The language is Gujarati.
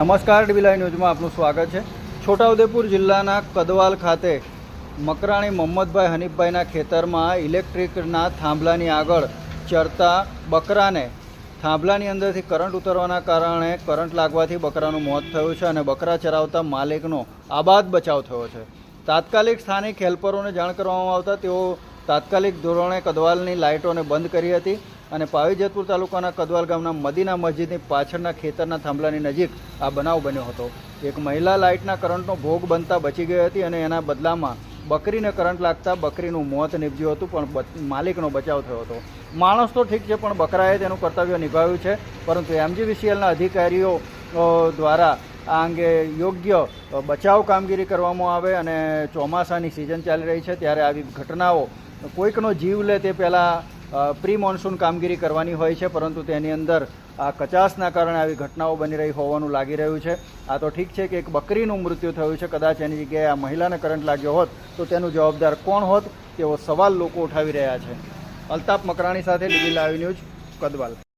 નમસ્કાર ડીબી ન્યૂઝમાં આપનું સ્વાગત છે. છોટાઉદેપુર જિલ્લાના કદવાલ ખાતે મકરાણી મોહમ્મદભાઈ હનીફભાઈના ખેતરમાં ઇલેક્ટ્રિકના થાંભલાની આગળ ચરતા બકરાને થાંભલાની અંદરથી કરંટ ઉતરવાના કારણે કરંટ લાગવાથી બકરાનું મોત થયું છે અને બકરા ચરાવતા માલિકનો આબાદ બચાવ થયો છે. તાત્કાલિક સ્થાનિક હેલ્પરોને જાણ કરવામાં આવતા તેઓ તાત્કાલિક ધોરણે કદવાલની લાઇટોને બંધ કરી હતી અને પાવીજતપુર તાલુકાના કદવાલ ગામના મદીના મસ્જિદની પાછળના ખેતરના થાંભલાની નજીક આ બનાવ બન્યો હતો. એક મહિલા લાઇટના કરંટનો ભોગ બનતા બચી ગઈ હતી અને એના બદલામાં બકરીને કરંટ લાગતા બકરીનું મોત નીપજ્યું હતું, પણ માલિકનો બચાવ થયો હતો. માણસ તો ઠીક છે, પણ બકરાએ તેનું કર્તવ્ય નિભાવ્યું છે, પરંતુ એમજીવીસીએલના અધિકારીઓ દ્વારા આ અંગે યોગ્ય બચાવ કામગીરી કરવામાં આવે અને ચોમાસાની સિઝન ચાલી રહી છે, ત્યારે આવી ઘટનાઓ કોઈકનો જીવ લે તે પહેલાં પ્રી મોન્સૂન કામગીરી કરવાની હોય છે, પરંતુ તેની અંદર આ કચાસના કારણે આવી ઘટનાઓ બની રહી હોવાનું લાગી રહ્યું છે. આ તો ઠીક છે કે એક બકરીનું મૃત્યુ થયું છે, કદાચ એની જગ્યાએ આ મહિલાને કરંટ લાગ્યો હોત, તો તેનું જવાબદાર કોણ હોત, તેવો સવાલ લોકો ઉઠાવી રહ્યા છે. અલ્તાફ મકરાણી સાથે ડીવી લાઈવ ન્યૂઝ, કદવાલ.